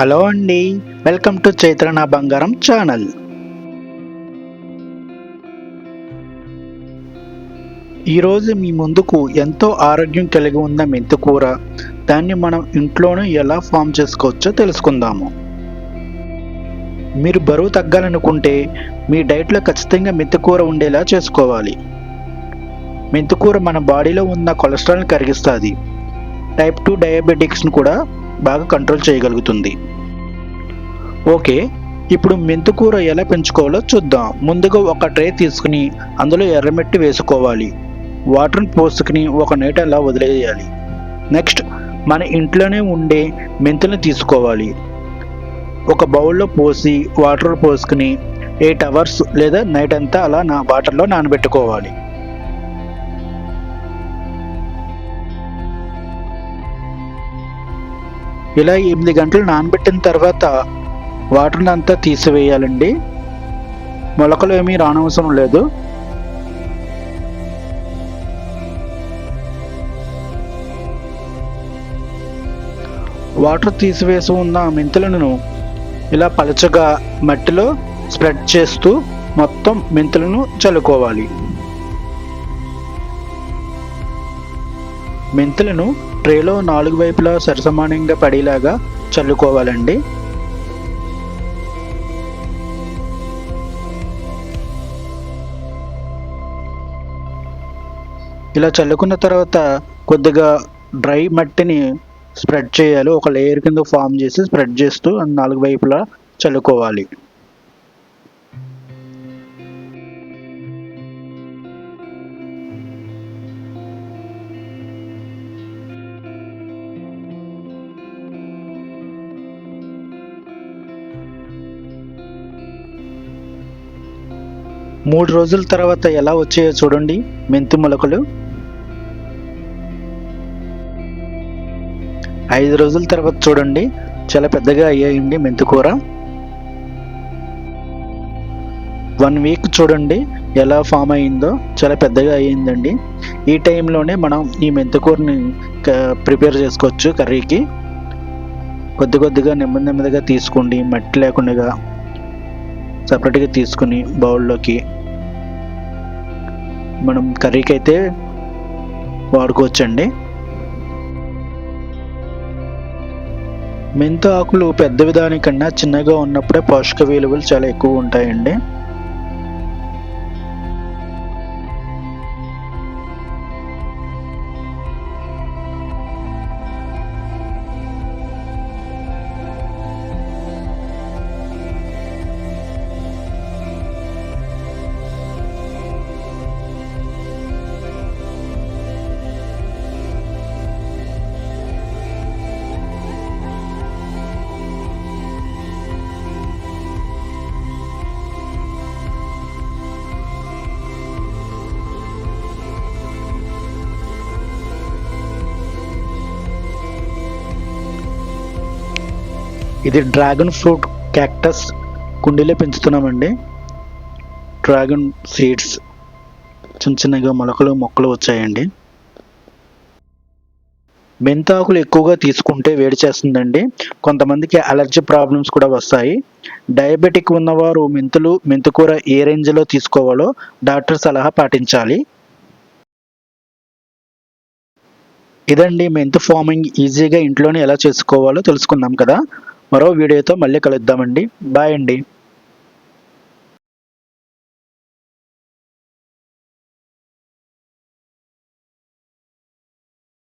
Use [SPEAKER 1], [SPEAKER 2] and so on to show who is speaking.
[SPEAKER 1] Hello అండి welcome to Chaitra నా బంగారం ఛానల్. ఈరోజు మీ ముందుకు ఎంతో ఆరోగ్యం కలిగి ఉన్న మెంతికూర దాన్ని మనం ఇంట్లోనే ఎలా ఫామ్ చేసుకోవచ్చో తెలుసుకుందాము. మీరు బరువు తగ్గాలనుకుంటే మీ డైట్లో ఖచ్చితంగా మెంతికూర ఉండేలా చేసుకోవాలి. మెంతికూర మన బాడీలో ఉన్న కొలెస్ట్రాల్ని కరిగిస్తుంది. టైప్ టూ డయాబెటిక్స్ని కూడా బాగా కంట్రోల్ చేయగలుగుతుంది. ఓకే ఇప్పుడు మెంతుకూర ఎలా పెంచుకోవాలో చూద్దాం. ముందుగా ఒక ట్రే తీసుకుని అందులో ఎర్రమెట్టి వేసుకోవాలి. వాటర్ని పోసుకుని ఒక నైట్ అలా వదిలేయాలి. నెక్స్ట్ మన ఇంట్లోనే ఉండే మెంతులను తీసుకోవాలి. ఒక బౌల్లో పోసి వాటర్ పోసుకుని ఎయిట్ అవర్స్ లేదా నైట్ అంతా అలా నా వాటర్లో నానబెట్టుకోవాలి. ఇలా ఎనిమిది గంటలు నానబెట్టిన తర్వాత వాటర్ని అంతా తీసివేయాలండి. మొలకలు ఏమీ రానవసరం లేదు. వాటర్ తీసివేసి ఉన్న మెంతులను ఇలా పలచగా మట్టిలో స్ప్రెడ్ చేస్తూ మొత్తం మెంతులను చల్లుకోవాలి. మెంతులను ట్రేలో నాలుగు వైపులా సరసమానంగా పడేలాగా చల్లుకోవాలండి. ఇలా చల్లుకున్న తర్వాత కొద్దిగా డ్రై మట్టిని స్ప్రెడ్ చేయాలి. ఒక లేయర్ కింద ఫామ్ చేసి స్ప్రెడ్ చేస్తూ నాలుగు వైపులా చల్లుకోవాలి. మూడు రోజుల తర్వాత ఎలా వచ్చాయో చూడండి మెంతి మొలకలు. ఐదు రోజుల తర్వాత చూడండి చాలా పెద్దగా అయ్యాయండి మెంతికూర వన్ వీక్ చూడండి ఎలా ఫామ్ అయిందో చాలా పెద్దగా అయ్యిందండి. ఈ టైంలోనే మనం ఈ మెంతికూరని ప్రిపేర్ చేసుకోవచ్చు కర్రీకి. కొద్ది కొద్దిగా నెమ్మది నెమ్మదిగా తీసుకోండి మట్టి లేకుండా సపరేట్గా తీసుకుని బౌల్లోకి. మనం కర్రీకి అయితే వాడుకోవచ్చండి. మెంతు ఆకులు పెద్ద విధానికన్నా చిన్నగా ఉన్నప్పుడే పోషక విలువలు చాలా ఎక్కువ ఉంటాయండి. ఇది డ్రాగన్ ఫ్రూట్ క్యాక్టస్ కుండీలో పెంచుతున్నామండి. డ్రాగన్ సీడ్స్ చిన్న చిన్నగా మొలకలు మొక్కలు వచ్చాయండి. మెంతాకులు ఎక్కువగా తీసుకుంటే వేడి చేస్తుందండి. కొంతమందికి అలర్జీ ప్రాబ్లమ్స్ కూడా వస్తాయి. డయాబెటిక్ ఉన్నవారు మెంతులు మెంతుకూర ఏ రేంజ్లో తీసుకోవాలో డాక్టర్ సలహా పాటించాలి. ఇదండి మెంతు ఫార్మింగ్ ఈజీగా ఇంట్లోనే ఎలా చేసుకోవాలో తెలుసుకుందాం కదా. మరో వీడియోతో మళ్ళీ కలుద్దామండి. బాయ్ అండి.